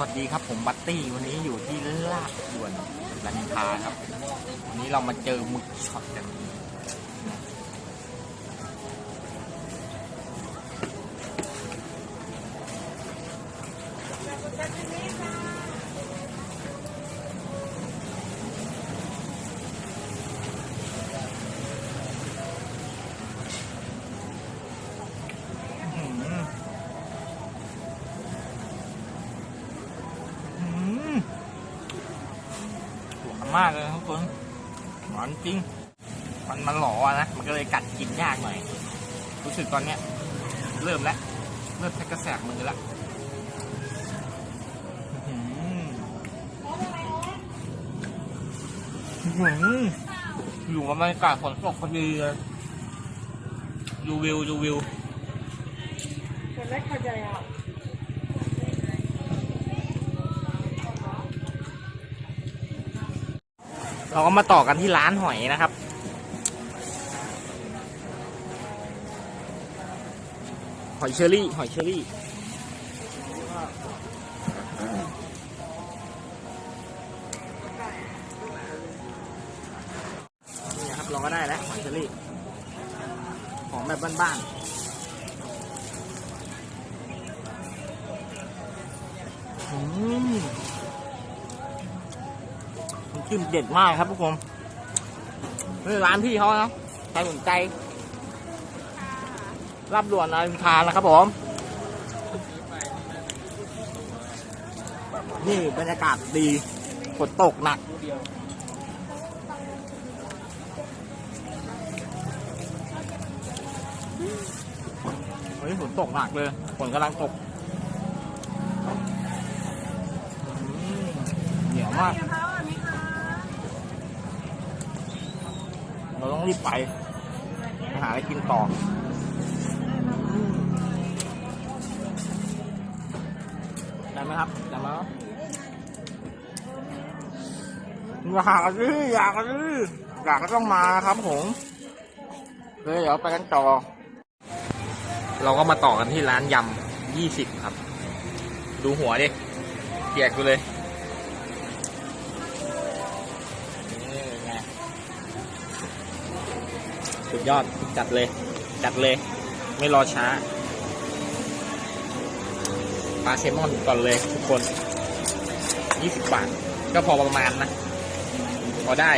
วัสดีครับผมบัตตี้วันนี้อยู่ที่ลาดด่วนลันทาครับ วันนี้เรามาเจอหมึกช็อตกันอื้ มากเลยทุกคนหวานจริง มันมันหล่อนะ มันก็เลยกัดกินยากหน่อย รู้สึกตอนเนี้ย เริ่มแล้วเริ่มแทกกระแสกมือแล้วอยู่กับรรยากาศฝนตกพอดีเลยดูวิวดูวิวเป็นเล็กขยัจอะ เราก็มาต่อกันที่ร้านหอยนะครับ หอยเชอรี่ หอยเชอรี่นี่นะครับเราก็ได้แล้วหอยเชอรี่ ของแบบบ้านๆอืม น้ำ จิ้มเด็ดมากครับทุกคนนี่ร้านพี่เขานะใครสนใจรับด่วนอาริมทานนะครับผมนี่บรรยากาศดีฝนตกหนักวันนี้ฝนตกหนักเลยฝนกำลังตกเหนียวมาก เราต้องรีบไปหาอะไรกินต่อได้ไหมครับได้ไหมอยากกันดิอยากกันดิอยากก็ต้องมาครับผมเลยเดี๋ยวไปกันต่อ เราก็มาต่อกันที่ร้านยำยี่สิบครับ ดูหัวดิเกียดกูเลย สุดยอดจัดเลย จัดเลย ไม่รอช้าปลาเซมอนก่อนเลยทุกคน 20 บาท ก็พอประมาณนะ พอได้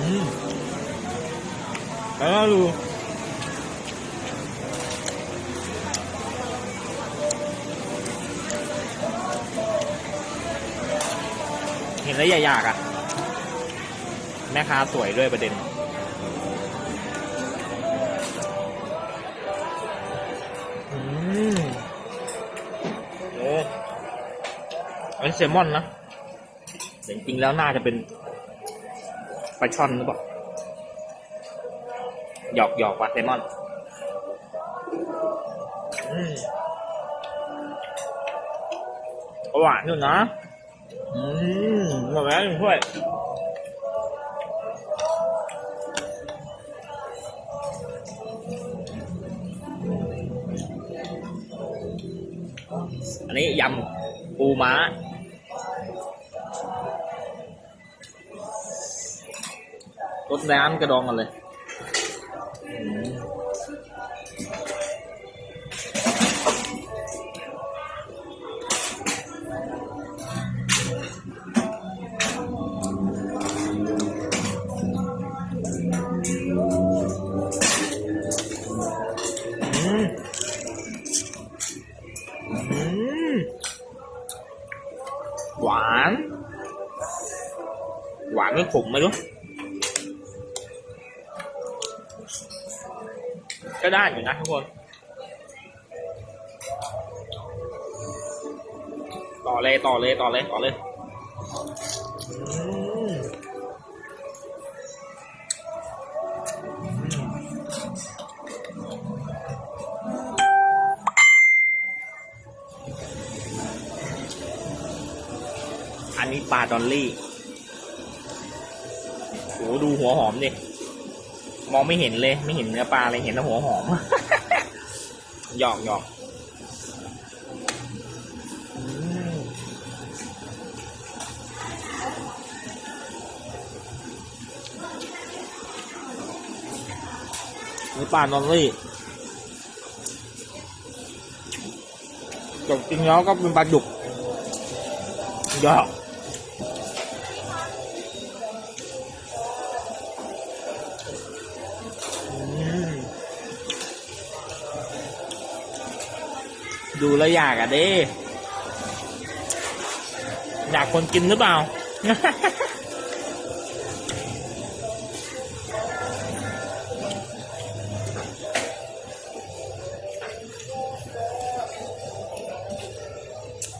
อืมแล้วดู เห็นแล้วอย่าอยากอะ แม่ค้าสวยด้วยประเด็น อืมโอ้อันนี้เซลมอนนะแต่จริงๆแล้วน่าจะเป็นปลาช่อนหรือเปล่า หยอกหยอกปลาเซลมอน อืมหวานอยู่นะ อืมหมดแล้วหนึ่งถ้วยอันนี้ยำปูม้ารสน้ำกระดองกันเลย ขมไม่รู้ก็ได้อยู่นะทุกคน ต่อเลย ต่อเลย ต่อเลย ต่อเลยอันนี้ปลาดอลลี่ ดูหัวหอมดิมองไม่เห็นเลย ไม่เห็นเนื้อปลาเลยเห็นแต่หัวหอมหยอกหยอกอืมนี่ปลานอนลี่จบจริงแล้วก็เป็นปลาดุกหยอก ดูแล้วอยากอะเด้ อยากคนกินหรือเปล่า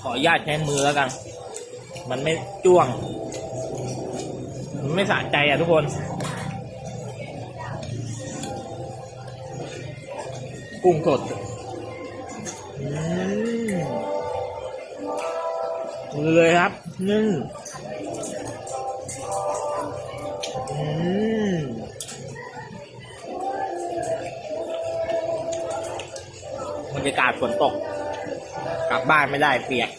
ขออนุญาตใช้มือแล้วกัน มันไม่จ้วง มันไม่สะใจอะทุกคนกุ้งสด เลยครับนึ่งอืมบรรยากาศฝนตก กลับบ้านไม่ได้เปียก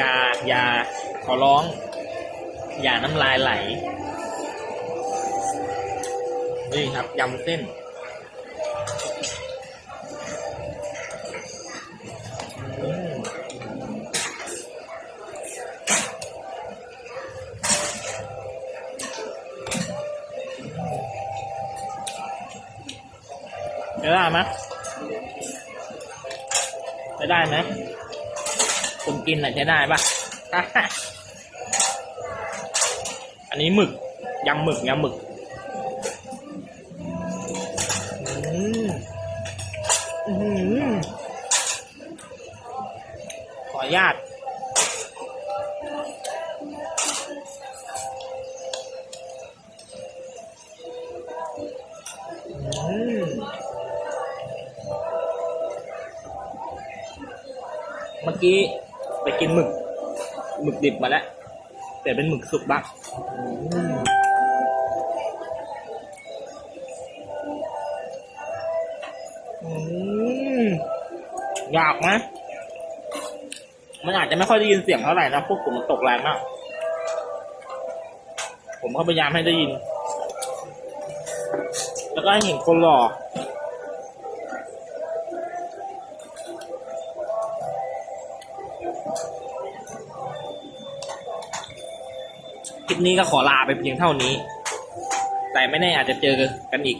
อย่าอย่าขอร้อง อย่าน้ำลายไหล นี่ครับยำเส้นอืมจะได้ไหมจะได้ไหม คนกินอะจะได้ปะอันนี้หมึกยำหมึกยำหมึกอืมอื้อหือขออนุญาตอืมเมื่อกี้ ไปกินหมึกหมึกดิบมาแล้ว แต่เป็นหมึกสุกบ้างอยากไหมมันอาจจะไม่ค่อยได้ยินเสียงเท่าไหร่นะพวกผมมันตกแรงมาก ผมก็พยายามให้ได้ยิน แล้วก็ให้เห็นคนหล่อ คลิปนี้ก็ขอลาไปเพียงเท่านี้ แต่ไม่แน่อาจจะเจอกันอีก